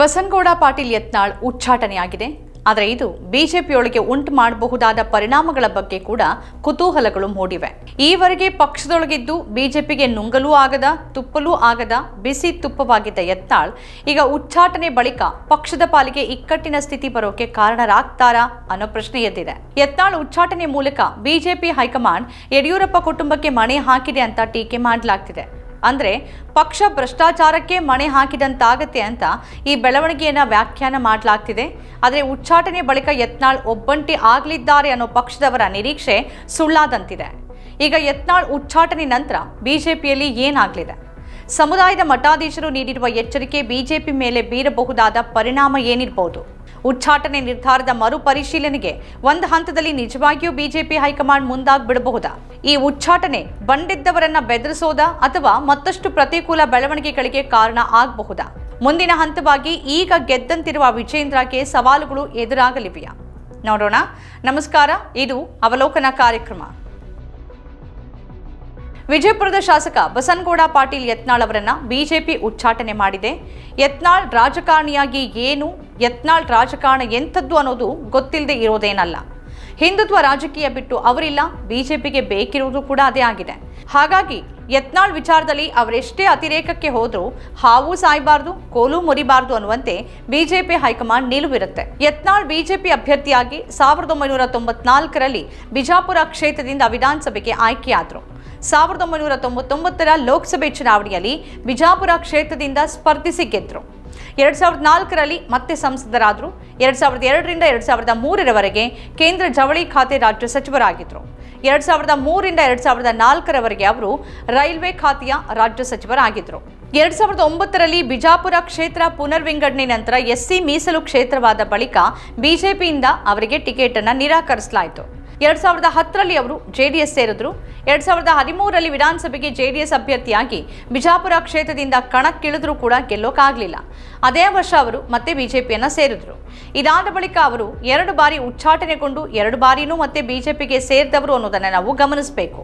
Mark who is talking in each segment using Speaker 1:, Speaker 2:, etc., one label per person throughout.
Speaker 1: ಬಸನಗೌಡ ಪಾಟೀಲ್ ಯತ್ನಾಳ್ ಉಚ್ಚಾಟನೆಯಾಗಿದೆ. ಆದರೆ ಇದು ಬಿಜೆಪಿಯೊಳಗೆ ಉಂಟು ಮಾಡಬಹುದಾದ ಪರಿಣಾಮಗಳ ಬಗ್ಗೆ ಕೂಡ ಕುತೂಹಲಗಳು ಮೂಡಿವೆ. ಈವರೆಗೆ ಪಕ್ಷದೊಳಗಿದ್ದು ಬಿಜೆಪಿಗೆ ನುಂಗಲೂ ಆಗದ, ತುಪ್ಪಲೂ ಆಗದ, ಬಿಸಿ ತುಪ್ಪವಾಗಿದ್ದ ಯತ್ನಾಳ್ ಈಗ ಉಚ್ಚಾಟನೆ ಬಳಿಕ ಪಕ್ಷದ ಪಾಲಿಗೆ ಇಕ್ಕಟ್ಟಿನ ಸ್ಥಿತಿ ಬರೋಕೆ ಕಾರಣರಾಗ್ತಾರಾ ಅನ್ನೋ ಪ್ರಶ್ನೆ ಎದ್ದಿದೆ. ಯತ್ನಾಳ್ ಉಚ್ಚಾಟನೆ ಮೂಲಕ ಬಿಜೆಪಿ ಹೈಕಮಾಂಡ್ ಯಡಿಯೂರಪ್ಪ ಕುಟುಂಬಕ್ಕೆ ಮಣೆ ಹಾಕಿದೆ ಅಂತ ಟೀಕೆ ಮಾಡಲಾಗ್ತಿದೆ. ಅಂದ್ರೆ ಪಕ್ಷ ಭ್ರಷ್ಟಾಚಾರಕ್ಕೆ ಮಣೆ ಹಾಕಿದಂತಾಗತ್ತೆ ಅಂತ ಈ ಬೆಳವಣಿಗೆಯನ್ನು ವ್ಯಾಖ್ಯಾನ ಮಾಡಲಾಗ್ತಿದೆ. ಆದರೆ ಉಚ್ಚಾಟನೆ ಬಳಿಕ ಯತ್ನಾಳ್ ಒಬ್ಬಂಟಿ ಆಗಲಿದ್ದಾರೆ ಅನ್ನೋ ಪಕ್ಷದವರ ನಿರೀಕ್ಷೆ ಸುಳ್ಳಾದಂತಿದೆ. ಈಗ ಯತ್ನಾಳ್ ಉಚ್ಚಾಟನೆ ನಂತರ ಬಿಜೆಪಿಯಲ್ಲಿ ಏನಾಗಲಿದೆ? ಸಮುದಾಯದ ಮಠಾಧೀಶರು ನೀಡಿರುವ ಎಚ್ಚರಿಕೆ ಬಿಜೆಪಿ ಮೇಲೆ ಬೀರಬಹುದಾದ ಪರಿಣಾಮ ಏನಿರಬಹುದು ಉಚ್ಚಾಟನೆ ನಿರ್ಧಾರದ ಮರುಪರಿಶೀಲನೆಗೆ ಒಂದು ಹಂತದಲ್ಲಿ ನಿಜವಾಗಿಯೂ ಬಿಜೆಪಿ ಹೈಕಮಾಂಡ್ ಮುಂದಾಗ್ಬಿಡಬಹುದಾ? ಈ ಉಚ್ಚಾಟನೆ ಬಂಡಿದ್ದವರನ್ನ ಬೆದರಿಸೋದಾ ಅಥವಾ ಮತ್ತಷ್ಟು ಪ್ರತಿಕೂಲ ಬೆಳವಣಿಗೆಗಳಿಗೆ ಕಾರಣ ಆಗಬಹುದಾ? ಮುಂದಿನ ಹಂತವಾಗಿ ಈಗ ಗೆದ್ದಂತಿರುವ ವಿಜೇಂದ್ರಗೆ ಸವಾಲುಗಳು ಎದುರಾಗಲಿವೆಯಾ? ನೋಡೋಣ. ನಮಸ್ಕಾರ. ಇದು ಅವಲೋಕನ ಕಾರ್ಯಕ್ರಮ. ವಿಜಯಪುರದ ಶಾಸಕ ಬಸನಗೌಡ ಪಾಟೀಲ್ ಯತ್ನಾಳ್ ಅವರನ್ನ ಬಿಜೆಪಿ ಉಚ್ಚಾಟನೆ ಮಾಡಿದೆ. ಯತ್ನಾಳ್ ರಾಜಕಾರಣಿಯಾಗಿ ಏನು, ಯತ್ನಾಳ್ ರಾಜಕಾರಣ ಎಂಥದ್ದು ಅನ್ನೋದು ಗೊತ್ತಿಲ್ಲದೆ ಇರೋದೇನಲ್ಲ. ಹಿಂದುತ್ವ ರಾಜಕೀಯ ಬಿಟ್ಟು ಅವರಿಲ್ಲ, ಬಿಜೆಪಿಗೆ ಬೇಕಿರುವುದು ಕೂಡ ಅದೇ ಆಗಿದೆ. ಹಾಗಾಗಿ ಯತ್ನಾಳ್ ವಿಚಾರದಲ್ಲಿ ಅವರೆಷ್ಟೇ ಅತಿರೇಕಕ್ಕೆ ಹೋದರೂ ಹಾವು ಸಾಯಬಾರ್ದು, ಕೋಲು ಮುರಿಬಾರ್ದು ಅನ್ನುವಂತೆ ಬಿಜೆಪಿ ಹೈಕಮಾಂಡ್ ನಿಲುವಿರುತ್ತೆ. ಯತ್ನಾಳ್ ಬಿಜೆಪಿ ಅಭ್ಯರ್ಥಿಯಾಗಿ ಸಾವಿರದ ಒಂಬೈನೂರ ತೊಂಬತ್ನಾಲ್ಕರಲ್ಲಿ ಬಿಜಾಪುರ ಕ್ಷೇತ್ರದಿಂದ ವಿಧಾನಸಭೆಗೆ ಆಯ್ಕೆಯಾದರು. ಸಾವಿರದ ಒಂಬೈನೂರ ತೊಂಬತ್ತೊಂಬತ್ತರ ಲೋಕಸಭೆ ಚುನಾವಣೆಯಲ್ಲಿ ಬಿಜಾಪುರ ಕ್ಷೇತ್ರದಿಂದ ಸ್ಪರ್ಧಿಸಿ ಗೆದ್ದರು ಎರಡ್ ಸಾವಿರದ ನಾಲ್ಕರಲ್ಲಿ ಮತ್ತೆ ಸಂಸದರಾದರು. ಎರಡ್ ಸಾವಿರದ ಎರಡರಿಂದ ಎರಡ್ ಸಾವಿರದ ಮೂರರವರೆಗೆ ಕೇಂದ್ರ ಜವಳಿ ಖಾತೆ ರಾಜ್ಯ ಸಚಿವರಾಗಿದ್ದರು ಎರಡ್ ಸಾವಿರದ ಮೂರಿಂದ ಎರಡ್ ಸಾವಿರದ ನಾಲ್ಕರವರೆಗೆ ಅವರು ರೈಲ್ವೆ ಖಾತೆಯ ರಾಜ್ಯ ಸಚಿವರಾಗಿದ್ದರು ಎರಡ್ ಸಾವಿರದ ಒಂಬತ್ತರಲ್ಲಿ ಬಿಜಾಪುರ ಕ್ಷೇತ್ರ ಪುನರ್ವಿಂಗಡಣೆ ನಂತರ ಎಸ್ಸಿ ಮೀಸಲು ಕ್ಷೇತ್ರವಾದ ಬಳಿಕ ಬಿಜೆಪಿಯಿಂದ ಅವರಿಗೆ ಟಿಕೆಟ್ ಅನ್ನು ನಿರಾಕರಿಸಲಾಯಿತು. ಎರಡ್ ಸಾವಿರದ ಹತ್ತರಲ್ಲಿ ಅವರು ಜೆಡಿಎಸ್ ಸೇರಿದ್ರು. ಎರಡ್ ಸಾವಿರದ ಹದಿಮೂರರಲ್ಲಿ ವಿಧಾನಸಭೆಗೆ ಜೆಡಿಎಸ್ ಅಭ್ಯರ್ಥಿಯಾಗಿ ಬಿಜಾಪುರ ಕ್ಷೇತ್ರದಿಂದ ಕಣಕ್ಕಿಳಿದ್ರೂ ಕೂಡ ಗೆಲ್ಲೋಕಾಗಲಿಲ್ಲ. ಅದೇ ವರ್ಷ ಅವರು ಮತ್ತೆ ಬಿಜೆಪಿಯನ್ನ ಸೇರಿದ್ರು. ಇದಾದ ಬಳಿಕ ಅವರು ಎರಡು ಬಾರಿ ಉಚ್ಚಾಟನೆಗೊಂಡು ಎರಡು ಬಾರಿನೂ ಮತ್ತೆ ಬಿಜೆಪಿಗೆ ಸೇರಿದವರು ಅನ್ನೋದನ್ನು ನಾವು ಗಮನಿಸಬೇಕು.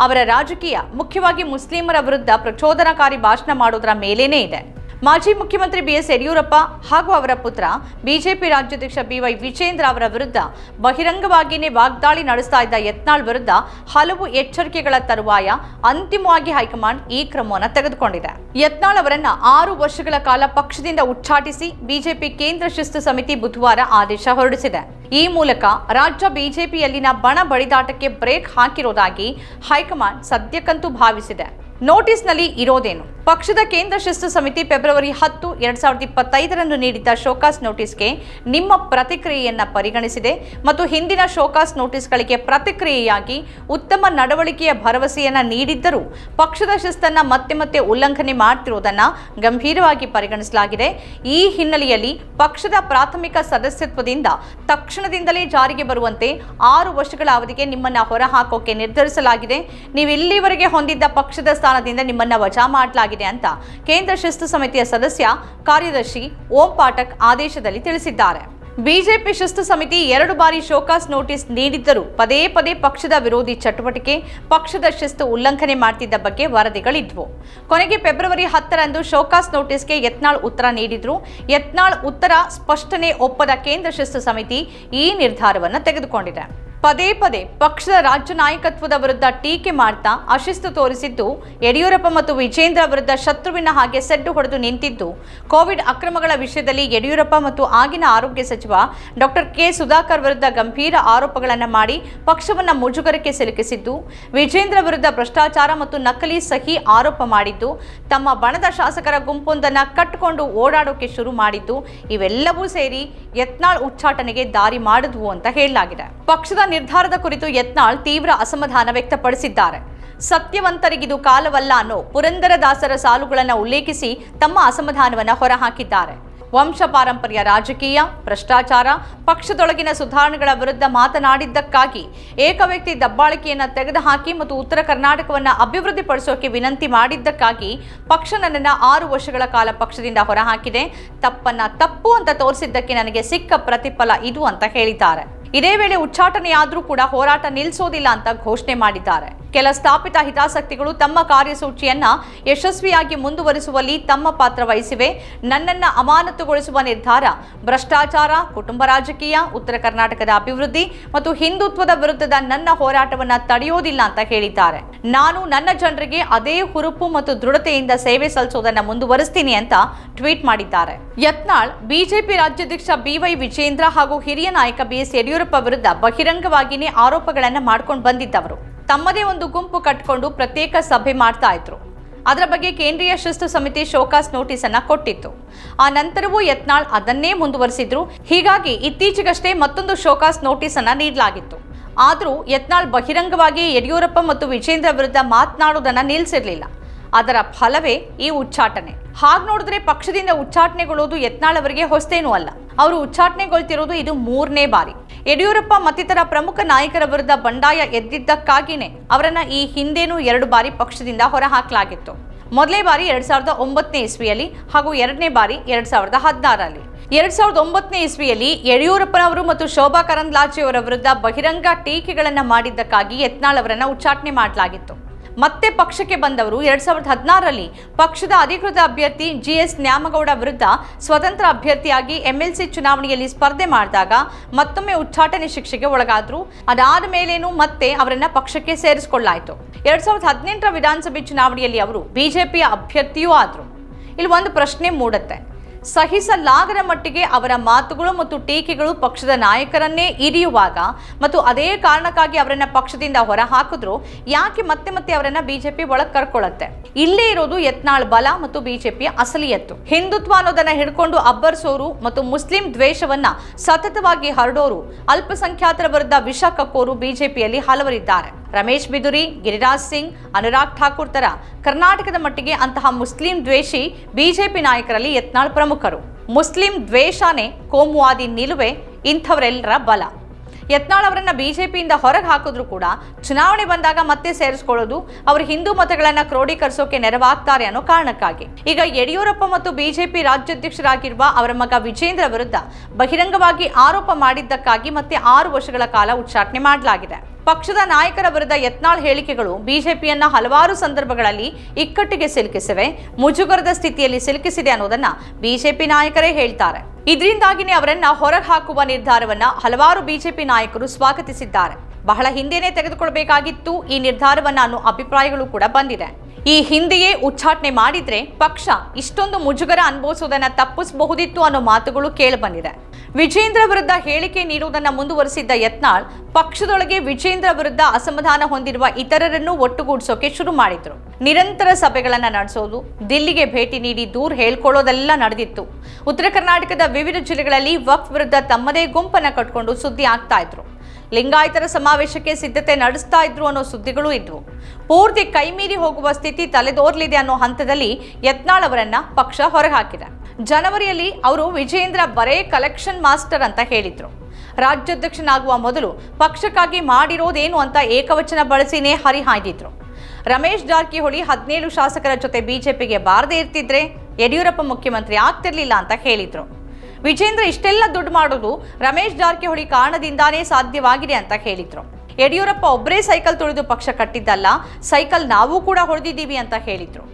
Speaker 1: ಅವರ ರಾಜಕೀಯ ಮುಖ್ಯವಾಗಿ ಮುಸ್ಲಿಮರ ವಿರುದ್ಧ ಪ್ರಚೋದನಕಾರಿ ಭಾಷಣ ಮಾಡೋದರ ಮೇಲೇನೇ ಇದೆ. ಮಾಜಿ ಮುಖ್ಯಮಂತ್ರಿ ಬಿಎಸ್ ಯಡಿಯೂರಪ್ಪ ಹಾಗೂ ಅವರ ಪುತ್ರ ಬಿಜೆಪಿ ರಾಜ್ಯಾಧ್ಯಕ್ಷ ಬಿವೈ ವಿಜೇಂದ್ರ ಅವರ ವಿರುದ್ಧ ಬಹಿರಂಗವಾಗಿಯೇ ವಾಗ್ದಾಳಿ ನಡೆಸ್ತಾ ಇದ್ದ ಯತ್ನಾಳ್ ವಿರುದ್ಧ ಹಲವು ಎಚ್ಚರಿಕೆಗಳ ತರುವಾಯ ಅಂತಿಮವಾಗಿ ಹೈಕಮಾಂಡ್ ಈ ಕ್ರಮವನ್ನು ತೆಗೆದುಕೊಂಡಿದೆ. ಯತ್ನಾಳ್ ಅವರನ್ನ ಆರು ವರ್ಷಗಳ ಕಾಲ ಪಕ್ಷದಿಂದ ಉಚ್ಚಾಟಿಸಿ ಬಿಜೆಪಿ ಕೇಂದ್ರ ಶಿಸ್ತು ಸಮಿತಿ ಬುಧವಾರ ಆದೇಶ ಹೊರಡಿಸಿದೆ. ಈ ಮೂಲಕ ರಾಜ್ಯ ಬಿಜೆಪಿಯಲ್ಲಿನ ಬಣ ಬಡಿದಾಟಕ್ಕೆ ಬ್ರೇಕ್ ಹಾಕಿರೋದಾಗಿ ಹೈಕಮಾಂಡ್ ಸದ್ಯಕ್ಕಂತೂ ಭಾವಿಸಿದೆ. ನೋಟಿಸ್ನಲ್ಲಿ ಇರೋದೇನು? ಪಕ್ಷದ ಕೇಂದ್ರ ಶಿಸ್ತು ಸಮಿತಿ ಫೆಬ್ರವರಿ ಹತ್ತು, ಎರಡ್ ಸಾವಿರದ ಇಪ್ಪತ್ತೈದರಂದು ನೀಡಿದ್ದ ಶೋಕಾಸ್ ನೋಟಿಸ್ಗೆ ನಿಮ್ಮ ಪ್ರತಿಕ್ರಿಯೆಯನ್ನ ಪರಿಗಣಿಸಿದೆ ಮತ್ತು ಹಿಂದಿನ ಶೋಕಾಸ್ ನೋಟಿಸ್ಗಳಿಗೆ ಪ್ರತಿಕ್ರಿಯೆಯಾಗಿ ಉತ್ತಮ ನಡವಳಿಕೆಯ ಭರವಸೆಯನ್ನ ನೀಡಿದ್ದರೂ ಪಕ್ಷದ ಶಿಸ್ತನ್ನ ಮತ್ತೆ ಮತ್ತೆ ಉಲ್ಲಂಘನೆ ಮಾಡ್ತಿರುವುದನ್ನು ಗಂಭೀರವಾಗಿ ಪರಿಗಣಿಸಲಾಗಿದೆ. ಈ ಹಿನ್ನೆಲೆಯಲ್ಲಿ ಪಕ್ಷದ ಪ್ರಾಥಮಿಕ ಸದಸ್ಯತ್ವದಿಂದ ತಕ್ಷಣದಿಂದಲೇ ಜಾರಿಗೆ ಬರುವಂತೆ ಆರು ವರ್ಷಗಳ ಅವಧಿಗೆ ನಿಮ್ಮನ್ನ ಹೊರಹಾಕೋಕೆ ನಿರ್ಧರಿಸಲಾಗಿದೆ. ನೀವು ಇಲ್ಲಿವರೆಗೆ ಹೊಂದಿದ್ದ ಪಕ್ಷದ ಸ್ಥಾನದಿಂದ ನಿಮ್ಮನ್ನ ವಜಾ ಮಾಡಲಾಗಿದೆ. ಅಂತ ಕೇಂದ್ರ ಶಿಸ್ತು ಸಮಿತಿಯ ಸದಸ್ಯ ಕಾರ್ಯದರ್ಶಿ ಓಂ ಪಾಠಕ್ ಆದೇಶದಲ್ಲಿ ತಿಳಿಸಿದ್ದಾರೆ. ಬಿಜೆಪಿ ಶಿಸ್ತು ಸಮಿತಿ ಎರಡು ಬಾರಿ ಶೋಕಾಸ್ ನೋಟಿಸ್ ನೀಡಿದ್ದರೂ ಪದೇ ಪದೇ ಪಕ್ಷದ ವಿರೋಧಿ ಚಟುವಟಿಕೆ, ಪಕ್ಷದ ಶಿಸ್ತು ಉಲ್ಲಂಘನೆ ಮಾಡ್ತಿದ್ದ ಬಗ್ಗೆ ವರದಿಗಳಿದ್ವು. ಕೊನೆಗೆ ಫೆಬ್ರವರಿ ಹತ್ತರಂದು ಶೋಕಾಸ್ ನೋಟಿಸ್ಗೆ ಯತ್ನಾಳ್ ಉತ್ತರ ನೀಡಿದ್ರು. ಯತ್ನಾಳ್ ಉತ್ತರ ಸ್ಪಷ್ಟನೆ ಒಪ್ಪದ ಕೇಂದ್ರ ಶಿಸ್ತು ಸಮಿತಿ ಈ ನಿರ್ಧಾರವನ್ನು ತೆಗೆದುಕೊಂಡಿದೆ. ಪದೇ ಪದೇ ಪಕ್ಷದ ರಾಜ್ಯ ನಾಯಕತ್ವದ ವಿರುದ್ಧ ಟೀಕೆ ಮಾಡ್ತಾ ಅಶಿಸ್ತು ತೋರಿಸಿದ್ದು ಯಡಿಯೂರಪ್ಪ ಮತ್ತು ವಿಜೇಂದ್ರ ವಿರುದ್ಧ ಶತ್ರುವಿನ ಹಾಗೆ ಸೆಡ್ಡು ಹೊಡೆದು ನಿಂತಿದ್ದು. ಕೋವಿಡ್ ಅಕ್ರಮಗಳ ವಿಷಯದಲ್ಲಿ ಯಡಿಯೂರಪ್ಪ ಮತ್ತು ಆಗಿನ ಆರೋಗ್ಯ ಸಚಿವ ಡಾಕ್ಟರ್ ಕೆ. ಸುಧಾಕರ್ ವಿರುದ್ಧ ಗಂಭೀರ ಆರೋಪಗಳನ್ನು ಮಾಡಿ ಪಕ್ಷವನ್ನು ಮುಜುಗರಕ್ಕೆ ಸಿಲುಕಿಸಿದ್ದು, ವಿಜೇಂದ್ರ ವಿರುದ್ಧ ಭ್ರಷ್ಟಾಚಾರ ಮತ್ತು ನಕಲಿ ಸಹಿ ಆರೋಪ ಮಾಡಿದ್ದು, ತಮ್ಮ ಬಣದ ಶಾಸಕರ ಗುಂಪೊಂದನ್ನು ಕಟ್ಟಿಕೊಂಡು ಓಡಾಡೋಕೆ ಶುರು ಮಾಡಿದ್ದು, ಇವೆಲ್ಲವೂ ಸೇರಿ ಯತ್ನಾಳ್ ಉಚ್ಚಾಟನೆಗೆ ದಾರಿ ಮಾಡಿದ್ವು ಅಂತ ಹೇಳಲಾಗಿದೆ. ಪಕ್ಷದ ನಿರ್ಧಾರದ ಕುರಿತು ಯತ್ನಾಳ್ ತೀವ್ರ ಅಸಮಾಧಾನ ವ್ಯಕ್ತಪಡಿಸಿದ್ದಾರೆ. ಸತ್ಯವಂತರಿಗಿದು ಕಾಲವಲ್ಲ ಅನ್ನೋ ಪುರಂದರದಾಸರ ಸಾಲುಗಳನ್ನು ಉಲ್ಲೇಖಿಸಿ ತಮ್ಮ ಅಸಮಾಧಾನವನ್ನು ಹೊರಹಾಕಿದ್ದಾರೆ. ವಂಶ ಪಾರಂಪರ್ಯ ರಾಜಕೀಯ, ಭ್ರಷ್ಟಾಚಾರ, ಪಕ್ಷದೊಳಗಿನ ಸುಧಾರಣೆಗಳ ವಿರುದ್ಧ ಮಾತನಾಡಿದ್ದಕ್ಕಾಗಿ ಏಕವ್ಯಕ್ತಿ ದಬ್ಬಾಳಿಕೆಯನ್ನು ತೆಗೆದುಹಾಕಿ ಮತ್ತು ಉತ್ತರ ಕರ್ನಾಟಕವನ್ನು ಅಭಿವೃದ್ಧಿಪಡಿಸೋಕೆ ವಿನಂತಿ ಮಾಡಿದ್ದಕ್ಕಾಗಿ ಪಕ್ಷ ನನ್ನನ್ನು ಆರು ವರ್ಷಗಳ ಕಾಲ ಪಕ್ಷದಿಂದ ಹೊರಹಾಕಿದೆ. ತಪ್ಪನ್ನು ತಪ್ಪು ಅಂತ ತೋರಿಸಿದ್ದಕ್ಕೆ ನನಗೆ ಸಿಕ್ಕ ಪ್ರತಿಫಲ ಇದು ಅಂತ ಹೇಳಿದ್ದಾರೆ. ಇದೇ ವೇಳೆ ಉಚ್ಚಾಟನೆಯಾದರೂ ಕೂಡ ಹೋರಾಟ ನಿಲ್ಲಿಸೋದಿಲ್ಲ ಅಂತ ಘೋಷಣೆ ಮಾಡಿದ್ದಾರೆ. ಕೆಲ ಸ್ಥಾಪಿತ ಹಿತಾಸಕ್ತಿಗಳು ತಮ್ಮ ಕಾರ್ಯಸೂಚಿಯನ್ನ ಯಶಸ್ವಿಯಾಗಿ ಮುಂದುವರಿಸುವಲ್ಲಿ ತಮ್ಮ ಪಾತ್ರ ವಹಿಸಿವೆ. ನನ್ನನ್ನು ಅಮಾನತುಗೊಳಿಸುವ ನಿರ್ಧಾರ ಭ್ರಷ್ಟಾಚಾರ, ಕುಟುಂಬ ರಾಜಕೀಯ, ಉತ್ತರ ಕರ್ನಾಟಕದ ಅಭಿವೃದ್ಧಿ ಮತ್ತು ಹಿಂದುತ್ವದ ವಿರುದ್ಧದ ನನ್ನ ಹೋರಾಟವನ್ನು ತಡೆಯೋದಿಲ್ಲ ಅಂತ ಹೇಳಿದ್ದಾರೆ. ನಾನು ನನ್ನ ಜನರಿಗೆ ಅದೇ ಹುರುಪು ಮತ್ತು ದೃಢತೆಯಿಂದ ಸೇವೆ ಸಲ್ಲಿಸುವುದನ್ನು ಮುಂದುವರಿಸ್ತೀನಿ ಅಂತ ಟ್ವೀಟ್ ಮಾಡಿದ್ದಾರೆ. ಯತ್ನಾಳ್, ಬಿಜೆಪಿ ರಾಜ್ಯಾಧ್ಯಕ್ಷ ಬಿವೈ ವಿಜೇಂದ್ರ ಹಾಗೂ ಹಿರಿಯ ನಾಯಕ ಬಿಎಸ್ ಯಡಿಯೂರಪ್ಪ ವಿರುದ್ಧ ಬಹಿರಂಗವಾಗಿಯೇ ಆರೋಪಗಳನ್ನು ಮಾಡ್ಕೊಂಡು ಬಂದಿದ್ದವರು. ತಮ್ಮದೇ ಒಂದು ಗುಂಪು ಕಟ್ಕೊಂಡು ಪ್ರತ್ಯೇಕ ಸಭೆ ಮಾಡ್ತಾ ಇದ್ರು. ಅದರ ಬಗ್ಗೆ ಕೇಂದ್ರೀಯ ಶಿಸ್ತು ಸಮಿತಿ ಶೋಕಾಸ್ ನೋಟಿಸ್ ಅನ್ನ ಕೊಟ್ಟಿತ್ತು. ಆ ನಂತರವೂ ಯತ್ನಾಳ್ ಅದನ್ನೇ ಮುಂದುವರಿಸಿದ್ರು. ಹೀಗಾಗಿ ಇತ್ತೀಚೆಗಷ್ಟೇ ಮತ್ತೊಂದು ಶೋಕಾಸ್ ನೋಟಿಸ್ ಅನ್ನ ನೀಡಲಾಗಿತ್ತು. ಆದರೂ ಯತ್ನಾಳ್ ಬಹಿರಂಗವಾಗಿ ಯಡಿಯೂರಪ್ಪ ಮತ್ತು ವಿಜೇಂದ್ರ ವಿರುದ್ಧ ಮಾತನಾಡುವುದನ್ನ ನಿಲ್ಲಿಸಿರಲಿಲ್ಲ ಅದರ ಫಲವೇ ಈ ಉಚ್ಚಾಟನೆ. ಹಾಗೆ ನೋಡಿದ್ರೆ ಪಕ್ಷದಿಂದ ಉಚ್ಚಾಟನೆಗೊಳ್ಳೋದು ಯತ್ನಾಳ್ ಅವರಿಗೆ ಹೊಸತೇನೂ ಅಲ್ಲ. ಅವರು ಉಚ್ಚಾಟನೆಗೊಳ್ತಿರೋದು ಇದು ಮೂರನೇ ಬಾರಿ. ಯಡಿಯೂರಪ್ಪ ಮತ್ತಿತರ ಪ್ರಮುಖ ನಾಯಕರ ವಿರುದ್ಧ ಬಂಡಾಯ ಎದ್ದಿದ್ದಕ್ಕಾಗಿಯೇ ಅವರನ್ನ ಈ ಹಿಂದೇನೂ ಎರಡು ಬಾರಿ ಪಕ್ಷದಿಂದ ಹೊರಹಾಕಲಾಗಿತ್ತು. ಮೊದಲೇ ಬಾರಿ ಎರಡ್ ಸಾವಿರದ ಒಂಬತ್ತನೇ ಇಸ್ವಿಯಲ್ಲಿ ಹಾಗೂ ಎರಡನೇ ಬಾರಿ ಎರಡ್ ಸಾವಿರದ ಹದಿನಾರಲ್ಲಿ ಎರಡ್ ಸಾವಿರದ ಒಂಬತ್ತನೇ ಇಸ್ವಿಯಲ್ಲಿ ಯಡಿಯೂರಪ್ಪನವರು ಮತ್ತು ಶೋಭಾ ಕರಂದ್ಲಾಜೆಯವರ ವಿರುದ್ಧ ಬಹಿರಂಗ ಟೀಕೆಗಳನ್ನು ಮಾಡಿದ್ದಕ್ಕಾಗಿ ಯತ್ನಾಳ್ ಅವರನ್ನು ಉಚ್ಚಾಟನೆ ಮಾಡಲಾಗಿತ್ತು. ಮತ್ತೆ ಪಕ್ಷಕ್ಕೆ ಬಂದವರು ಎರಡ್ ಸಾವಿರದ ಹದಿನಾರರಲ್ಲಿ ಪಕ್ಷದ ಅಧಿಕೃತ ಅಭ್ಯರ್ಥಿ ಜಿ ಎಸ್ ನ್ಯಾಮಗೌಡ ವಿರುದ್ಧ ಸ್ವತಂತ್ರ ಅಭ್ಯರ್ಥಿಯಾಗಿ ಎಂಎಲ್ಸಿ ಚುನಾವಣೆಯಲ್ಲಿ ಸ್ಪರ್ಧೆ ಮಾಡಿದಾಗ ಮತ್ತೊಮ್ಮೆ ಉಚ್ಚಾಟನೆ ಶಿಕ್ಷೆಗೆ ಒಳಗಾದ್ರು. ಅದಾದ ಮೇಲೇನು ಮತ್ತೆ ಅವರನ್ನ ಪಕ್ಷಕ್ಕೆ ಸೇರಿಸಿಕೊಳ್ಳಾಯಿತು. ಎರಡ್ ಸಾವಿರದ ಹದಿನೆಂಟರ ವಿಧಾನಸಭೆ ಚುನಾವಣೆಯಲ್ಲಿ ಅವರು ಬಿಜೆಪಿಯ ಅಭ್ಯರ್ಥಿಯೂ ಆದರು. ಇಲ್ಲಿ ಒಂದು ಪ್ರಶ್ನೆ ಮೂಡುತ್ತೆ. ಸಹಿಸಲಾಗದ ಮಟ್ಟಿಗೆ ಅವರ ಮಾತುಗಳು ಮತ್ತು ಟೀಕೆಗಳು ಪಕ್ಷದ ನಾಯಕರನ್ನೇ ಇರಿಯುವಾಗ ಮತ್ತು ಅದೇ ಕಾರಣಕ್ಕಾಗಿ ಅವರನ್ನ ಪಕ್ಷದಿಂದ ಹೊರ ಹಾಕಿದ್ರು ಯಾಕೆ ಮತ್ತೆ ಮತ್ತೆ ಅವರನ್ನ ಬಿಜೆಪಿ ಒಳಗೆ ಕರ್ಕೊಳ್ಳುತ್ತೆ? ಇಲ್ಲೇ ಇರೋದು ಯತ್ನಾಳ್ ಬಲ ಮತ್ತು ಬಿಜೆಪಿಯ ಅಸಲಿಯತ್ತು ಹಿಂದುತ್ವ ಅನ್ನೋದನ್ನ ಹಿಡ್ಕೊಂಡು ಅಬ್ಬರಿಸೋರು ಮತ್ತು ಮುಸ್ಲಿಂ ದ್ವೇಷವನ್ನ ಸತತವಾಗಿ ಹರಡೋರು, ಅಲ್ಪಸಂಖ್ಯಾತರ ವಿರುದ್ಧ ವಿಷ ಕಕ್ಕೋರು ಬಿಜೆಪಿಯಲ್ಲಿ ಹಲವರಿದ್ದಾರೆ. ರಮೇಶ್ ಬಿದುರಿ, ಗಿರಿರಾಜ್ ಸಿಂಗ್, ಅನುರಾಗ್ ಠಾಕೂರ್ ತರ ಕರ್ನಾಟಕದ ಮಟ್ಟಿಗೆ ಅಂತಹ ಮುಸ್ಲಿಂ ದ್ವೇಷಿ ಬಿಜೆಪಿ ನಾಯಕರಲ್ಲಿ ಯತ್ನಾಳ್ ಪ್ರಮುಖರು. ಮುಸ್ಲಿಂ ದ್ವೇಷನೇ ಕೋಮುವಾದಿ ನಿಲುವೆ ಇಂಥವರೆಲ್ಲರ ಬಲ. ಯತ್ನಾಳ್ ಅವರನ್ನ ಬಿಜೆಪಿಯಿಂದ ಹೊರಗೆ ಹಾಕಿದ್ರು ಕೂಡ ಚುನಾವಣೆ ಬಂದಾಗ ಮತ್ತೆ ಸೇರಿಸ್ಕೊಳ್ಳೋದು, ಅವರು ಹಿಂದೂ ಮತಗಳನ್ನ ಕ್ರೋಢೀಕರಿಸೋಕೆ ನೆರವಾಗ್ತಾರೆ ಅನ್ನೋ ಕಾರಣಕ್ಕಾಗಿ. ಈಗ ಯಡಿಯೂರಪ್ಪ ಮತ್ತು ಬಿಜೆಪಿ ರಾಜ್ಯಾಧ್ಯಕ್ಷರಾಗಿರುವ ಅವರ ಮಗ ವಿಜೇಂದ್ರ ವಿರುದ್ಧ ಬಹಿರಂಗವಾಗಿ ಆರೋಪ ಮಾಡಿದ್ದಕ್ಕಾಗಿ ಮತ್ತೆ ಆರು ವರ್ಷಗಳ ಕಾಲ ಉಚ್ಚಾಟನೆ ಮಾಡಲಾಗಿದೆ. ಪಕ್ಷದ ನಾಯಕರ ವಿರುದ್ಧ ಯತ್ನಾಳ್ ಹೇಳಿಕೆಗಳು ಬಿಜೆಪಿಯನ್ನ ಹಲವಾರು ಸಂದರ್ಭಗಳಲ್ಲಿ ಇಕ್ಕಟ್ಟಿಗೆ ಸಿಲುಕಿಸಿವೆ, ಮುಜುಗರದ ಸ್ಥಿತಿಯಲ್ಲಿ ಸಿಲುಕಿಸಿದೆ ಅನ್ನೋದನ್ನ ಬಿಜೆಪಿ ನಾಯಕರೇ ಹೇಳ್ತಾರೆ. ಇದರಿಂದಾಗಿನೇ ಅವರನ್ನ ಹೊರಗೆ ಹಾಕುವ ನಿರ್ಧಾರವನ್ನ ಹಲವಾರು ಬಿಜೆಪಿ ನಾಯಕರು ಸ್ವಾಗತಿಸಿದ್ದಾರೆ. ಬಹಳ ಹಿಂದೆನೇ ತೆಗೆದುಕೊಳ್ಬೇಕಾಗಿತ್ತು. ಈ ನಿರ್ಧಾರವನ್ನ ಅನ್ನೋ ಅಭಿಪ್ರಾಯಗಳು ಕೂಡ ಬಂದಿದೆ. ಈ ಹಿಂದೆಯೇ ಉಚ್ಚಾಟನೆ ಮಾಡಿದ್ರೆ ಪಕ್ಷ ಇಷ್ಟೊಂದು ಮುಜುಗರ ಅನುಭವಿಸುವುದನ್ನು ತಪ್ಪಿಸಬಹುದಿತ್ತು ಅನ್ನೋ ಮಾತುಗಳು ಕೇಳಿಬಂದಿದೆ. ವಿಜೇಂದ್ರ ವಿರುದ್ಧ ಹೇಳಿಕೆ ನೀಡುವುದನ್ನು ಮುಂದುವರಿಸಿದ್ದ ಯತ್ನಾಳ್ ಪಕ್ಷದೊಳಗೆ ವಿಜೇಂದ್ರ ವಿರುದ್ಧ ಅಸಮಾಧಾನ ಹೊಂದಿರುವ ಇತರರನ್ನು ಒಟ್ಟುಗೂಡಿಸೋಕೆ ಶುರು ಮಾಡಿದ್ರು. ನಿರಂತರ ಸಭೆಗಳನ್ನು ನಡೆಸೋದು, ದಿಲ್ಲಿಗೆ ಭೇಟಿ ನೀಡಿ ದೂರ ಹೇಳ್ಕೊಳ್ಳೋದೆಲ್ಲ ನಡೆದಿತ್ತು. ಉತ್ತರ ಕರ್ನಾಟಕದ ವಿವಿಧ ಜಿಲ್ಲೆಗಳಲ್ಲಿ ವಕ್ಫ್ ವಿರುದ್ಧ ತಮ್ಮದೇ ಗುಂಪನ್ನು ಕಟ್ಕೊಂಡು ಸುದ್ದಿ ಆಗ್ತಾ ಇದ್ರು. ಲಿಂಗಾಯತರ ಸಮಾವೇಶಕ್ಕೆ ಸಿದ್ಧತೆ ನಡೆಸ್ತಾ ಇದ್ರು ಅನ್ನೋ ಸುದ್ದಿಗಳು ಇದ್ವು. ಪೂರ್ತಿ ಕೈಮೀರಿ ಹೋಗುವ ಸ್ಥಿತಿ ತಲೆದೋರ್ಲಿದೆ ಅನ್ನೋ ಹಂತದಲ್ಲಿ ಯತ್ನಾಳ್ ಅವರನ್ನ ಪಕ್ಷ ಹೊರಹಾಕಿದೆ. ಜನವರಿಯಲ್ಲಿ ಅವರು ವಿಜೇಂದ್ರ ಬರೇ ಕಲೆಕ್ಷನ್ ಮಾಸ್ಟರ್ ಅಂತ ಹೇಳಿದ್ರು. ರಾಜ್ಯಾಧ್ಯಕ್ಷನಾಗುವ ಮೊದಲು ಪಕ್ಷಕ್ಕಾಗಿ ಮಾಡಿರೋದೇನು ಅಂತ ಏಕವಚನ ಬಳಸಿನೇ ಹರಿಹಾಯ್ದಿದ್ರು. ರಮೇಶ್ ಜಾರಕಿಹೊಳಿ ಹದಿನೇಳು ಶಾಸಕರ ಜೊತೆ ಬಿಜೆಪಿಗೆ ಬಾರದೇ ಇರ್ತಿದ್ರೆ ಯಡಿಯೂರಪ್ಪ ಮುಖ್ಯಮಂತ್ರಿ ಆಗ್ತಿರ್ಲಿಲ್ಲ ಅಂತ ಹೇಳಿದ್ರು. ವಿಜೇಂದ್ರ ಇಷ್ಟೆಲ್ಲ ದುಡ್ಡು ಮಾಡೋದು ರಮೇಶ್ ಜಾರಕಿಹೊಳಿ ಕಾರಣದಿಂದಾನೇ ಸಾಧ್ಯವಾಗಿದೆ ಅಂತ ಹೇಳಿದ್ರು. ಯಡಿಯೂರಪ್ಪ ಒಬ್ಬರೇ ಸೈಕಲ್ ತುಳಿದು ಪಕ್ಷ ಕಟ್ಟಿದ್ದಲ್ಲ, ಸೈಕಲ್ ನಾವು ಕೂಡ ಹೊಡೆದಿದ್ದೀವಿ ಅಂತ ಹೇಳಿದ್ರು.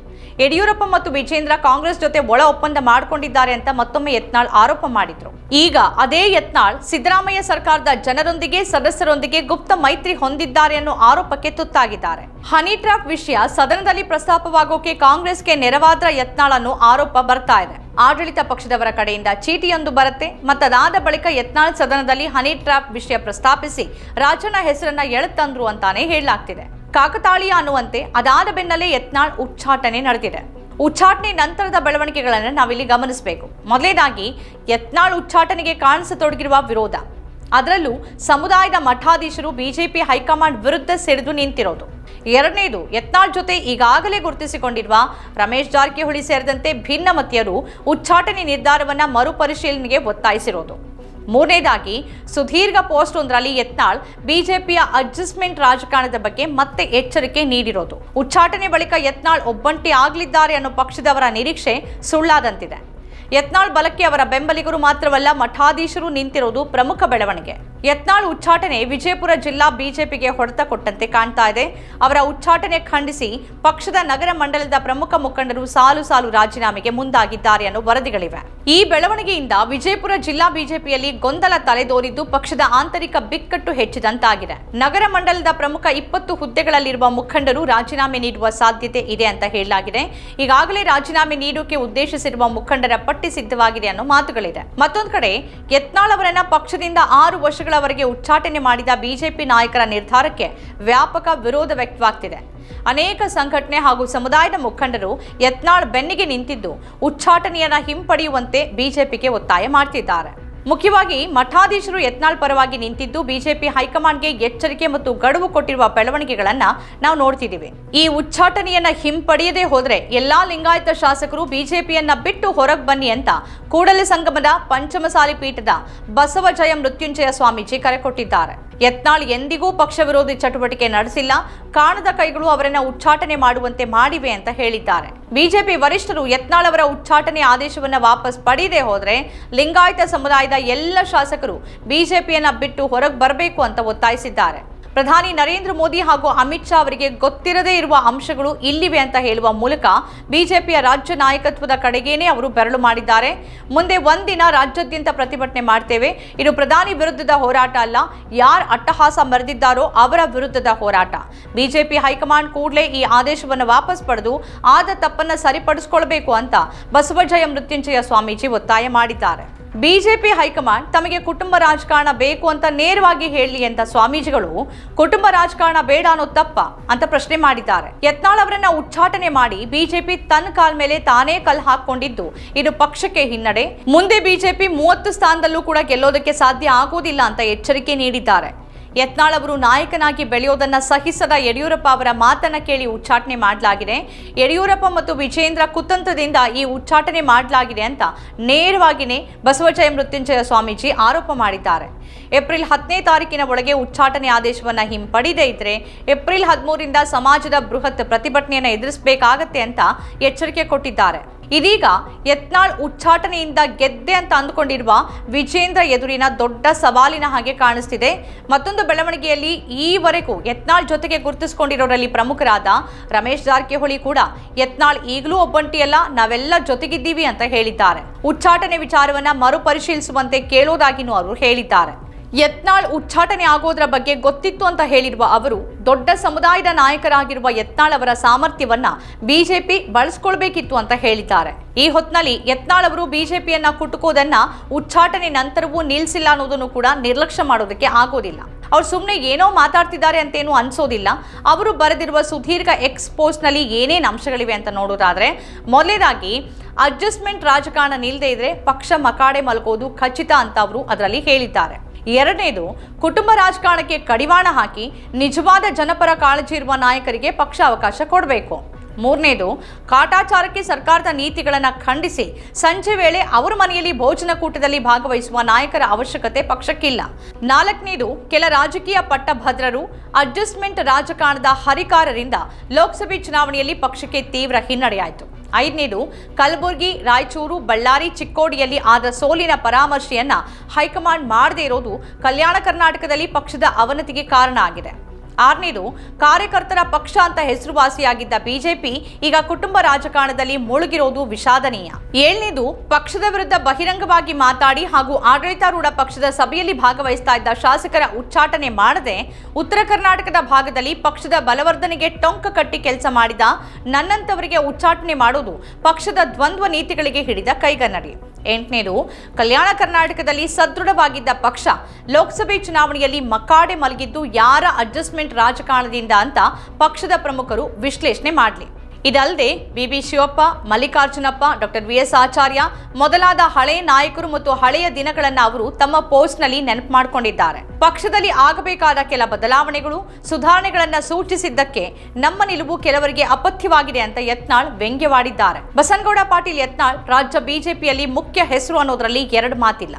Speaker 1: ಯಡಿಯೂರಪ್ಪ ಮತ್ತು ವಿಜೇಂದ್ರ ಕಾಂಗ್ರೆಸ್ ಜೊತೆ ಒಳ ಒಪ್ಪಂದ ಮಾಡಿಕೊಂಡಿದ್ದಾರೆ ಅಂತ ಮತ್ತೊಮ್ಮೆ ಯತ್ನಾಳ್ ಆರೋಪ ಮಾಡಿದ್ರು. ಈಗ ಅದೇ ಯತ್ನಾಳ್ ಸಿದ್ದರಾಮಯ್ಯ ಸರ್ಕಾರದ ಜನರೊಂದಿಗೆ, ಸದಸ್ಯರೊಂದಿಗೆ ಗುಪ್ತ ಮೈತ್ರಿ ಹೊಂದಿದ್ದಾರೆ ಅನ್ನೋ ಆರೋಪಕ್ಕೆ ತುತ್ತಾಗಿದ್ದಾರೆ. ಹನಿ ಟ್ರಾಪ್ ವಿಷಯ ಸದನದಲ್ಲಿ ಪ್ರಸ್ತಾಪವಾಗೋಕೆ ಕಾಂಗ್ರೆಸ್ಗೆ ನೆರವಾದ್ರ ಯತ್ನಾಳ್ ಅನ್ನೋ ಆರೋಪ ಬರ್ತಾ ಇದೆ. ಆಡಳಿತ ಪಕ್ಷದವರ ಕಡೆಯಿಂದ ಚೀಟಿಯೊಂದು ಬರುತ್ತೆ. ಮತ್ತದಾದ ಬಳಿಕ ಯತ್ನಾಳ್ ಸದನದಲ್ಲಿ ಹನಿ ಟ್ರಾಪ್ ವಿಷಯ ಪ್ರಸ್ತಾಪಿಸಿ ರಾಜಣ್ಣ ಹೆಸರನ್ನ ಎಳೆತಂದ್ರು ಅಂತಾನೆ ಹೇಳಲಾಗ್ತಿದೆ. ಕಾಕತಾಳೀಯ ಅನ್ನುವಂತೆ ಅದಾದ ಬೆನ್ನಲ್ಲೇ ಯತ್ನಾಳ್ ಉಚ್ಚಾಟನೆ ನಡೆದಿದೆ. ಉಚ್ಚಾಟನೆ ನಂತರದ ಬೆಳವಣಿಗೆಗಳನ್ನು ನಾವಿಲ್ಲಿ ಗಮನಿಸಬೇಕು. ಮೊದಲೇದಾಗಿ, ಯತ್ನಾಳ್ ಉಚ್ಚಾಟನೆಗೆ ಕಾಣಿಸತೊಡಗಿರುವ ವಿರೋಧ. ಅದರಲ್ಲೂ ಸಮುದಾಯದ ಮಠಾಧೀಶರು ಬಿಜೆಪಿ ಹೈಕಮಾಂಡ್ ವಿರುದ್ಧ ಸಿಡಿದು ನಿಂತಿರೋದು. ಎರಡನೇದು, ಯತ್ನಾಳ್ ಜೊತೆ ಈಗಾಗಲೇ ಗುರುತಿಸಿಕೊಂಡಿರುವ ರಮೇಶ್ ಜಾರಕಿಹೊಳಿ ಸೇರಿದಂತೆ ಭಿನ್ನಮತೀಯರು ಉಚ್ಚಾಟನೆ ನಿರ್ಧಾರವನ್ನ ಮರುಪರಿಶೀಲನೆಗೆ ಒತ್ತಾಯಿಸಿರೋದು. ಮೂರನೇದಾಗಿ, ಸುದೀರ್ಘ ಪೋಸ್ಟ್ ಒಂದರಲ್ಲಿ ಯತ್ನಾಳ್ ಬಿಜೆಪಿಯ ಅಡ್ಜಸ್ಟ್ಮೆಂಟ್ ರಾಜಕಾರಣದ ಬಗ್ಗೆ ಮತ್ತೆ ಎಚ್ಚರಿಕೆ ನೀಡಿರೋದು. ಉಚ್ಚಾಟನೆ ಬಳಿಕ ಯತ್ನಾಳ್ ಒಬ್ಬಂಟಿ ಆಗಲಿದ್ದಾರೆ ಅನ್ನೋ ಪಕ್ಷದವರ ನಿರೀಕ್ಷೆ ಸುಳ್ಳಾದಂತಿದೆ. ಯತ್ನಾಳ್ ಬಲಕ್ಕೆ ಅವರ ಬೆಂಬಲಿಗರು ಮಾತ್ರವಲ್ಲ ಮಠಾಧೀಶರು ನಿಂತಿರೋದು ಪ್ರಮುಖ ಬೆಳವಣಿಗೆ. ಯತ್ನಾಳ್ ಉಚ್ಚಾಟನೆ ವಿಜಯಪುರ ಜಿಲ್ಲಾ ಬಿಜೆಪಿಗೆ ಹೊಡೆತ ಕೊಟ್ಟಂತೆ ಕಾಣ್ತಾ ಇದೆ. ಅವರ ಉಚ್ಚಾಟನೆ ಖಂಡಿಸಿ ಪಕ್ಷದ ನಗರ ಮಂಡಲದ ಪ್ರಮುಖ ಮುಖಂಡರು ಸಾಲು ಸಾಲು ರಾಜೀನಾಮೆಗೆ ಮುಂದಾಗಿದ್ದಾರೆ ಅನ್ನೋ ವರದಿಗಳಿವೆ. ಈ ಬೆಳವಣಿಗೆಯಿಂದ ವಿಜಯಪುರ ಜಿಲ್ಲಾ ಬಿಜೆಪಿಯಲ್ಲಿ ಗೊಂದಲ ತಲೆದೋರಿದ್ದು ಪಕ್ಷದ ಆಂತರಿಕ ಬಿಕ್ಕಟ್ಟು ಹೆಚ್ಚಿದಂತಾಗಿದೆ. ನಗರ ಮಂಡಲದ ಪ್ರಮುಖ ಇಪ್ಪತ್ತು ಹುದ್ದೆಗಳಲ್ಲಿರುವ ಮುಖಂಡರು ರಾಜೀನಾಮೆ ನೀಡುವ ಸಾಧ್ಯತೆ ಇದೆ ಅಂತ ಹೇಳಲಾಗಿದೆ. ಈಗಾಗಲೇ ರಾಜೀನಾಮೆ ನೀಡೋಕೆ ಉದ್ದೇಶಿಸಿರುವ ಮುಖಂಡರ ಪಟ್ಟಿ ಸಿದ್ಧವಾಗಿದೆ ಅನ್ನೋ ಮಾತುಗಳಿದೆ. ಮತ್ತೊಂದು ಕಡೆ, ಯತ್ನಾಳ್ ಅವರನ್ನ ಪಕ್ಷದಿಂದ ಆರು ವರ್ಷಗಳವರೆಗೆ ಉಚ್ಚಾಟನೆ ಮಾಡಿದ ಬಿಜೆಪಿ ನಾಯಕರ ನಿರ್ಧಾರಕ್ಕೆ ವ್ಯಾಪಕ ವಿರೋಧ ವ್ಯಕ್ತವಾಗ್ತಿದೆ. ಅನೇಕ ಸಂಘಟನೆ ಹಾಗೂ ಸಮುದಾಯದ ಮುಖಂಡರು ಯತ್ನಾಳ್ ಬೆನ್ನಿಗೆ ನಿಂತಿದ್ದು, ಉಚ್ಚಾಟನೆಯನ್ನ ಹಿಂಪಡೆಯುವಂತೆ ಬಿಜೆಪಿಗೆ ಒತ್ತಾಯ ಮಾಡ್ತಿದ್ದಾರೆ. ಮುಖ್ಯವಾಗಿ ಮಠಾಧೀಶರು ಯತ್ನಾಳ್ ಪರವಾಗಿ ನಿಂತಿದ್ದು ಬಿಜೆಪಿ ಹೈಕಮಾಂಡ್ಗೆ ಎಚ್ಚರಿಕೆ ಮತ್ತು ಗಡುವು ಕೊಟ್ಟಿರುವ ಬೆಳವಣಿಗೆಗಳನ್ನ ನಾವು ನೋಡ್ತಿದ್ದೀವಿ. ಈ ಉಚ್ಚಾಟನೆಯನ್ನ ಹಿಂಪಡೆಯದೇ ಹೋದ್ರೆ ಎಲ್ಲಾ ಲಿಂಗಾಯತ ಶಾಸಕರು ಬಿಜೆಪಿಯನ್ನ ಬಿಟ್ಟು ಹೊರಗೆ ಬನ್ನಿ ಅಂತ ಕೂಡಲೇ ಸಂಗಮದ ಪಂಚಮಸಾಲಿ ಪೀಠದ ಬಸವಜಯ ಮೃತ್ಯುಂಜಯ ಸ್ವಾಮೀಜಿ ಕರೆ ಕೊಟ್ಟಿದ್ದಾರೆ. ಯತ್ನಾಳ್ ಎಂದಿಗೂ ಪಕ್ಷ ವಿರೋಧಿ ಚಟುವಟಿಕೆ ನಡೆಸಿಲ್ಲ. ಕಾಣದ ಕೈಗಳು ಅವರನ್ನ ಉಚ್ಚಾಟನೆ ಮಾಡುವಂತೆ ಮಾಡಿವೆ ಅಂತ ಹೇಳಿದ್ದಾರೆ. ಬಿಜೆಪಿ ವರಿಷ್ಠರು ಯತ್ನಾಳ್ ಅವರ ಉಚ್ಚಾಟನೆ ಆದೇಶವನ್ನ ವಾಪಸ್ ಪಡೆಯದೆ ಹೋದರೆ ಲಿಂಗಾಯತ ಸಮುದಾಯದ ಎಲ್ಲ ಶಾಸಕರು ಬಿಜೆಪಿಯನ್ನ ಬಿಟ್ಟು ಹೊರಗೆ ಬರಬೇಕು ಅಂತ ಒತ್ತಾಯಿಸಿದ್ದಾರೆ. ಪ್ರಧಾನಿ ನರೇಂದ್ರ ಮೋದಿ ಹಾಗೂ ಅಮಿತ್ ಶಾ ಅವರಿಗೆ ಗೊತ್ತಿರದೇ ಇರುವ ಅಂಶಗಳು ಇಲ್ಲಿವೆ ಅಂತ ಹೇಳುವ ಮೂಲಕ ಬಿಜೆಪಿಯ ರಾಜ್ಯ ನಾಯಕತ್ವದ ಕಡೆಗೇನೆ ಅವರು ಬೆರಳು ಮಾಡಿದ್ದಾರೆ. ಮುಂದೆ ಒಂದಿನ ರಾಜ್ಯಾದ್ಯಂತ ಪ್ರತಿಭಟನೆ ಮಾಡ್ತೇವೆ. ಇದು ಪ್ರಧಾನಿ ವಿರುದ್ಧದ ಹೋರಾಟ ಅಲ್ಲ, ಯಾರು ಅಟ್ಟಹಾಸ ಮರೆದಿದ್ದಾರೋ ಅವರ ವಿರುದ್ಧದ ಹೋರಾಟ. ಬಿಜೆಪಿ ಹೈಕಮಾಂಡ್ ಕೂಡಲೇ ಈ ಆದೇಶವನ್ನು ವಾಪಸ್ ಪಡೆದು ಆದ ತಪ್ಪನ್ನು ಸರಿಪಡಿಸಿಕೊಳ್ಬೇಕು ಅಂತ ಬಸವಜಯ ಮೃತ್ಯುಂಜಯ ಸ್ವಾಮೀಜಿ ಒತ್ತಾಯ ಮಾಡಿದ್ದಾರೆ. ಬಿಜೆಪಿ ಹೈಕಮಾಂಡ್ ತಮಗೆ ಕುಟುಂಬ ರಾಜಕಾರಣ ಬೇಕು ಅಂತ ನೇರವಾಗಿ ಹೇಳಲಿ ಅಂತ ಸ್ವಾಮೀಜಿಗಳು, ಕುಟುಂಬ ರಾಜಕಾರಣ ಬೇಡ ಅನ್ನೋ ತಪ್ಪ ಅಂತ ಪ್ರಶ್ನೆ ಮಾಡಿದ್ದಾರೆ. ಯತ್ನಾಳ್ ಅವರನ್ನ ಉಚ್ಚಾಟನೆ ಮಾಡಿ ಬಿಜೆಪಿ ತನ್ನ ಕಾಲ್ ಮೇಲೆ ತಾನೇ ಕಲ್ ಹಾಕೊಂಡಿದ್ದು ಇದು ಪಕ್ಷಕ್ಕೆ ಹಿನ್ನಡೆ. ಮುಂದೆ ಬಿಜೆಪಿ ಮೂವತ್ತು ಸ್ಥಾನದಲ್ಲೂ ಕೂಡ ಗೆಲ್ಲೋದಕ್ಕೆ ಸಾಧ್ಯ ಆಗೋದಿಲ್ಲ ಅಂತ ಎಚ್ಚರಿಕೆ ನೀಡಿದ್ದಾರೆ. ಯತ್ನಾಳ್ ಅವರು ನಾಯಕನಾಗಿ ಬೆಳೆಯೋದನ್ನ ಸಹಿಸದ ಯಡಿಯೂರಪ್ಪ ಅವರ ಮಾತನ್ನ ಕೇಳಿ ಉಚ್ಚಾಟನೆ ಮಾಡಲಾಗಿದೆ. ಯಡಿಯೂರಪ್ಪ ಮತ್ತು ವಿಜೇಂದ್ರ ಕುತಂತ್ರದಿಂದ ಈ ಉಚ್ಚಾಟನೆ ಮಾಡಲಾಗಿದೆ ಅಂತ ನೇರವಾಗಿಯೇ ಬಸವಜಯ ಮೃತ್ಯುಂಜಯ ಸ್ವಾಮೀಜಿ ಆರೋಪ ಮಾಡಿದ್ದಾರೆ. ಏಪ್ರಿಲ್ ಹತ್ತನೇ ತಾರೀಕಿನ ಒಳಗೆ ಉಚ್ಚಾಟನೆ ಆದೇಶವನ್ನ ಹಿಂಪಡೆಯದೇ ಇದ್ರೆ ಏಪ್ರಿಲ್ ಹದಿಮೂರಿಂದ ಸಮಾಜದ ಬೃಹತ್ ಪ್ರತಿಭಟನೆಯನ್ನು ಎದುರಿಸಬೇಕಾಗತ್ತೆ ಅಂತ ಎಚ್ಚರಿಕೆ ಕೊಟ್ಟಿದ್ದಾರೆ. ಇದೀಗ ಯತ್ನಾಳ್ ಉಚ್ಚಾಟನೆಯಿಂದ ಗೆದ್ದೆ ಅಂತ ಅಂದುಕೊಂಡಿರುವ ವಿಜೇಂದ್ರ ಎದುರಿನ ದೊಡ್ಡ ಸವಾಲಿನ ಹಾಗೆ ಕಾಣಿಸ್ತಿದೆ. ಮತ್ತೊಂದು ಬೆಳವಣಿಗೆಯಲ್ಲಿ ಈವರೆಗೂ ಯತ್ನಾಳ್ ಜೊತೆಗೆ ಗುರುತಿಸಿಕೊಂಡಿರೋರಲ್ಲಿ ಪ್ರಮುಖರಾದ ರಮೇಶ್ ಜಾರಕಿಹೊಳಿ ಕೂಡ ಯತ್ನಾಳ್ ಈಗಲೂ ಒಬ್ಬಂಟಿಯಲ್ಲ, ನಾವೆಲ್ಲ ಜೊತೆಗಿದ್ದೀವಿ ಅಂತ ಹೇಳಿದ್ದಾರೆ. ಉಚ್ಚಾಟನೆ ವಿಚಾರವನ್ನ ಮರುಪರಿಶೀಲಿಸುವಂತೆ ಕೇಳೋದಾಗಿನೂ ಅವರು ಹೇಳಿದ್ದಾರೆ. ಯತ್ನಾಳ್ ಉಚ್ಚಾಟನೆ ಆಗೋದ್ರ ಬಗ್ಗೆ ಗೊತ್ತಿತ್ತು ಅಂತ ಹೇಳಿರುವ ಅವರು, ದೊಡ್ಡ ಸಮುದಾಯದ ನಾಯಕರಾಗಿರುವ ಯತ್ನಾಳ್ ಅವರ ಸಾಮರ್ಥ್ಯವನ್ನ ಬಿಜೆಪಿ ಬಳಸ್ಕೊಳ್ಬೇಕಿತ್ತು ಅಂತ ಹೇಳಿದ್ದಾರೆ. ಈ ಹೊತ್ತಿನಲ್ಲಿ ಯತ್ನಾಳ್ ಅವರು ಬಿಜೆಪಿಯನ್ನ ಕುಟುಕೋದನ್ನ ಉಚ್ಚಾಟನೆ ನಂತರವೂ ನಿಲ್ಲಿಸಿಲ್ಲ ಅನ್ನೋದನ್ನು ಕೂಡ ನಿರ್ಲಕ್ಷ್ಯ ಮಾಡೋದಕ್ಕೆ ಆಗೋದಿಲ್ಲ. ಅವ್ರು ಸುಮ್ಮನೆ ಏನೋ ಮಾತಾಡ್ತಿದ್ದಾರೆ ಅಂತೇನು ಅನ್ಸೋದಿಲ್ಲ. ಅವರು ಬರೆದಿರುವ ಸುದೀರ್ಘ ಎಕ್ಸ್ ಪೋಸ್ಟ್ನಲ್ಲಿ ಏನೇನು ಅಂಶಗಳಿವೆ ಅಂತ ನೋಡೋದಾದ್ರೆ, ಮೊದಲೇದಾಗಿ ಅಡ್ಜಸ್ಟ್ಮೆಂಟ್ ರಾಜಕಾರಣ ನಿಲ್ಲದೆ ಇದ್ರೆ ಪಕ್ಷ ಮಕಾಡೆ ಮಲ್ಕೋದು ಖಚಿತ ಅಂತ ಅವರು ಅದರಲ್ಲಿ ಹೇಳಿದ್ದಾರೆ. ಎರಡನೇದು, ಕುಟುಂಬ ರಾಜಕಾರಣಕ್ಕೆ ಕಡಿವಾಣ ಹಾಕಿ ನಿಜವಾದ ಜನಪರ ಕಾಳಜಿ ಇರುವ ನಾಯಕರಿಗೆ ಪಕ್ಷ ಅವಕಾಶ ಕೊಡಬೇಕು. ಮೂರನೇದು, ಕಾಟಾಚಾರಕ್ಕೆ ಸರ್ಕಾರದ ನೀತಿಗಳನ್ನು ಖಂಡಿಸಿ ಸಂಜೆ ವೇಳೆ ಅವರ ಮನೆಯಲ್ಲಿ ಭೋಜನ ಕೂಟದಲ್ಲಿ ಭಾಗವಹಿಸುವ ನಾಯಕರ ಅವಶ್ಯಕತೆ ಪಕ್ಷಕ್ಕಿಲ್ಲ. ನಾಲ್ಕನೇದು, ಕೆಲ ರಾಜಕೀಯ ಪಟ್ಟಭದ್ರರು ಅಡ್ಜಸ್ಟ್ಮೆಂಟ್ ರಾಜಕಾರಣದ ಹರಿಕಾರರಿಂದ ಲೋಕಸಭೆ ಚುನಾವಣೆಯಲ್ಲಿ ಪಕ್ಷಕ್ಕೆ ತೀವ್ರ ಹಿನ್ನಡೆಯಾಯಿತು ಐದನೇದು, ಕಲಬುರಗಿ, ರಾಯಚೂರು, ಬಳ್ಳಾರಿ, ಚಿಕ್ಕೋಡಿಯಲ್ಲಿ ಆದ ಸೋಲಿನ ಪರಾಮರ್ಶೆಯನ್ನ ಹೈಕಮಾಂಡ್ ಮಾಡದೇ ಇರೋದು ಕಲ್ಯಾಣ ಕರ್ನಾಟಕದಲ್ಲಿ ಪಕ್ಷದ ಅವನತಿಗೆ ಕಾರಣ ಆಗಿದೆ. ಆರನೇದು ಕಾರ್ಯಕರ್ತರ ಪಕ್ಷ ಅಂತ ಹೆಸರುವಾಸಿಯಾಗಿದ್ದ ಬಿಜೆಪಿ ಈಗ ಕುಟುಂಬ ರಾಜಕಾರಣದಲ್ಲಿ ಮುಳುಗಿರೋದು ವಿಷಾದನೀಯ. ಏಳನೇದು ಪಕ್ಷದ ವಿರುದ್ಧ ಬಹಿರಂಗವಾಗಿ ಮಾತಾಡಿ ಹಾಗೂ ಆಡಳಿತಾರೂಢ ಪಕ್ಷದ ಸಭೆಯಲ್ಲಿ ಭಾಗವಹಿಸ್ತಾ ಇದ್ದ ಶಾಸಕರ ಉಚ್ಚಾಟನೆ ಮಾಡದೆ ಉತ್ತರ ಕರ್ನಾಟಕದ ಭಾಗದಲ್ಲಿ ಪಕ್ಷದ ಬಲವರ್ಧನೆಗೆ ಟೊಂಕ ಕಟ್ಟಿ ಕೆಲಸ ಮಾಡಿದ ನನ್ನಂತವರಿಗೆ ಉಚ್ಚಾಟನೆ ಮಾಡೋದು ಪಕ್ಷದ ದ್ವಂದ್ವ ನೀತಿಗಳಿಗೆ ಹಿಡಿದ ಕೈಗನ್ನಡಿ. ಎಂಟನೇದು, ಕಲ್ಯಾಣ ಕರ್ನಾಟಕದಲ್ಲಿ ಸದೃಢವಾಗಿದ್ದ ಪಕ್ಷ ಲೋಕಸಭೆ ಚುನಾವಣೆಯಲ್ಲಿ ಮಕ್ಕಾಡೆ ಮಲಗಿದ್ದು ಯಾರ ಅಡ್ಜಸ್ಟ್ಮೆಂಟ್ ರಾಜಕಾರಣದಿಂದ ಅಂತ ಪಕ್ಷದ ಪ್ರಮುಖರು ವಿಶ್ಲೇಷಣೆ ಮಾಡಲಿ. ಇದಲ್ಲದೆ B B Shivappa, Mallikarjunappa, doctor V S Acharya ಮೊದಲಾದ ಹಳೆಯ ನಾಯಕರು ಮತ್ತು ಹಳೆಯ ದಿನಗಳನ್ನು ಅವರು ತಮ್ಮ ಪೋಸ್ಟ್ನಲ್ಲಿ ನೆನಪು ಮಾಡಿಕೊಂಡಿದ್ದಾರೆ. ಪಕ್ಷದಲ್ಲಿ ಆಗಬೇಕಾದ ಕೆಲ ಬದಲಾವಣೆಗಳು, ಸುಧಾರಣೆಗಳನ್ನು ಸೂಚಿಸಿದ್ದಕ್ಕೆ ನಮ್ಮ ನಿಲುವು ಕೆಲವರಿಗೆ ಅಪಥ್ಯವಾಗಿದೆ ಅಂತ ಯತ್ನಾಳ್ ವ್ಯಂಗ್ಯವಾಡಿದ್ದಾರೆ. ಬಸನಗೌಡ ಪಾಟೀಲ್ ಯತ್ನಾಳ್, ರಾಜ್ಯ ಬಿಜೆಪಿಯಲ್ಲಿ ಮುಖ್ಯ ಹೆಸರು ಅನ್ನೋದರಲ್ಲಿ ಎರಡು ಮಾತಿಲ್ಲ.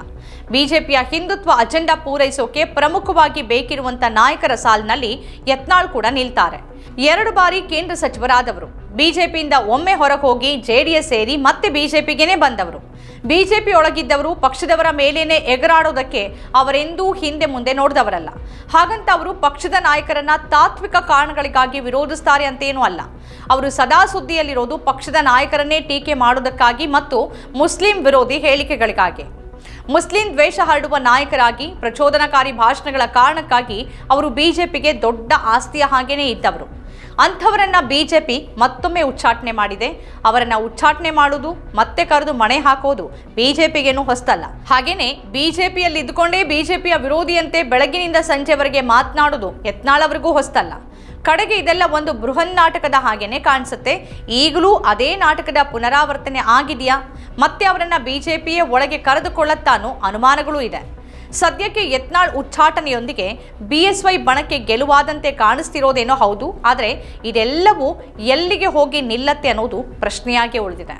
Speaker 1: ಬಿಜೆಪಿಯ ಹಿಂದುತ್ವ ಅಜೆಂಡಾ ಪೂರೈಸೋಕೆ ಪ್ರಮುಖವಾಗಿ ಬೇಕಿರುವಂತ ನಾಯಕರ ಸಾಲಿನಲ್ಲಿ ಯತ್ನಾಳ್ ಕೂಡ ನಿಲ್ತಾರೆ. ಎರಡು ಬಾರಿ ಕೇಂದ್ರ ಸಚಿವರಾದವರು. ಬಿಜೆಪಿಯಿಂದ ಒಮ್ಮೆ ಹೊರಗೆ ಹೋಗಿ ಜೆಡಿಎಸ್ ಸೇರಿ ಮತ್ತೆ ಬಿಜೆಪಿಗೇನೆ ಬಂದವರು. ಬಿಜೆಪಿ ಒಳಗಿದ್ದವರು ಪಕ್ಷದವರ ಮೇಲೇನೆ ಎಗರಾಡೋದಕ್ಕೆ ಅವರೆಂದೂ ಹಿಂದೆ ಮುಂದೆ ನೋಡಿದವರಲ್ಲ. ಹಾಗಂತ ಅವರು ಪಕ್ಷದ ನಾಯಕರನ್ನ ತಾತ್ವಿಕ ಕಾರಣಗಳಿಗಾಗಿ ವಿರೋಧಿಸ್ತಾರೆ ಅಂತೇನೂ ಅಲ್ಲ. ಅವರು ಸದಾ ಸುದ್ದಿಯಲ್ಲಿರೋದು ಪಕ್ಷದ ನಾಯಕರನ್ನೇ ಟೀಕೆ ಮಾಡೋದಕ್ಕಾಗಿ ಮತ್ತು ಮುಸ್ಲಿಂ ವಿರೋಧಿ ಹೇಳಿಕೆಗಳಿಗಾಗಿ. ಮುಸ್ಲಿಂ ದ್ವೇಷ ಹರಡುವ ನಾಯಕರಾಗಿ, ಪ್ರಚೋದನಕಾರಿ ಭಾಷಣಗಳ ಕಾರಣಕ್ಕಾಗಿ ಅವರು ಬಿಜೆಪಿಗೆ ದೊಡ್ಡ ಆಸ್ತಿಯ ಹಾಗೇನೇ ಇದ್ದವರು. ಅಂಥವರನ್ನ ಬಿಜೆಪಿ ಮತ್ತೊಮ್ಮೆ ಉಚ್ಚಾಟನೆ ಮಾಡಿದೆ. ಅವರನ್ನ ಉಚ್ಚಾಟನೆ ಮಾಡೋದು, ಮತ್ತೆ ಕರೆದು ಮಣೆ ಹಾಕೋದು ಬಿಜೆಪಿಗೇನು ಹೊಸ್ತಲ್ಲ. ಹಾಗೇನೆ ಬಿಜೆಪಿಯಲ್ಲಿ ಇದ್ದುಕೊಂಡೇ ಬಿಜೆಪಿಯ ವಿರೋಧಿಯಂತೆ ಬೆಳಗಿನಿಂದ ಸಂಜೆವರೆಗೆ ಮಾತನಾಡೋದು ಯತ್ನಾಳ್ ಹೊಸ್ತಲ್ಲ. ಕಡೆಗೆ ಇದೆಲ್ಲ ಒಂದು ಬೃಹನ್ ನಾಟಕದ ಹಾಗೇನೆ ಕಾಣಿಸುತ್ತೆ. ಈಗಲೂ ಅದೇ ನಾಟಕದ ಪುನರಾವರ್ತನೆ ಆಗಿದೆಯಾ? ಮತ್ತೆ ಅವರನ್ನ ಬಿಜೆಪಿಯೇ ಒಳಗೆ ಕರೆದುಕೊಳ್ಳುತ್ತಾನೋ ಅನುಮಾನಗಳೂ ಇದೆ. ಸದ್ಯಕ್ಕೆ ಯತ್ನಾಳ್ ಉಚ್ಚಾಟನೆಯೊಂದಿಗೆ ಬಿಎಸ್ವೈ ಬಣಕ್ಕೆ ಗೆಲುವಾದಂತೆ ಕಾಣಿಸ್ತಿರೋದೇನೋ ಹೌದು, ಆದರೆ ಇದೆಲ್ಲವೂ ಎಲ್ಲಿಗೆ ಹೋಗಿ ನಿಲ್ಲತ್ತೆ ಅನ್ನೋದು ಪ್ರಶ್ನೆಯಾಗಿ ಉಳಿದಿದೆ.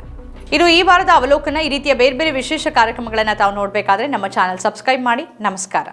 Speaker 1: ಇದು ಈ ವಾರದ ಅವಲೋಕನ ಈ ರೀತಿಯ ಬೇರೆ ಬೇರೆ ವಿಶೇಷ ಕಾರ್ಯಕ್ರಮಗಳನ್ನು ತಾವು ನೋಡಬೇಕಾದ್ರೆ ನಮ್ಮ ಚಾನಲ್ ಸಬ್ಸ್ಕ್ರೈಬ್ ಮಾಡಿ. ನಮಸ್ಕಾರ.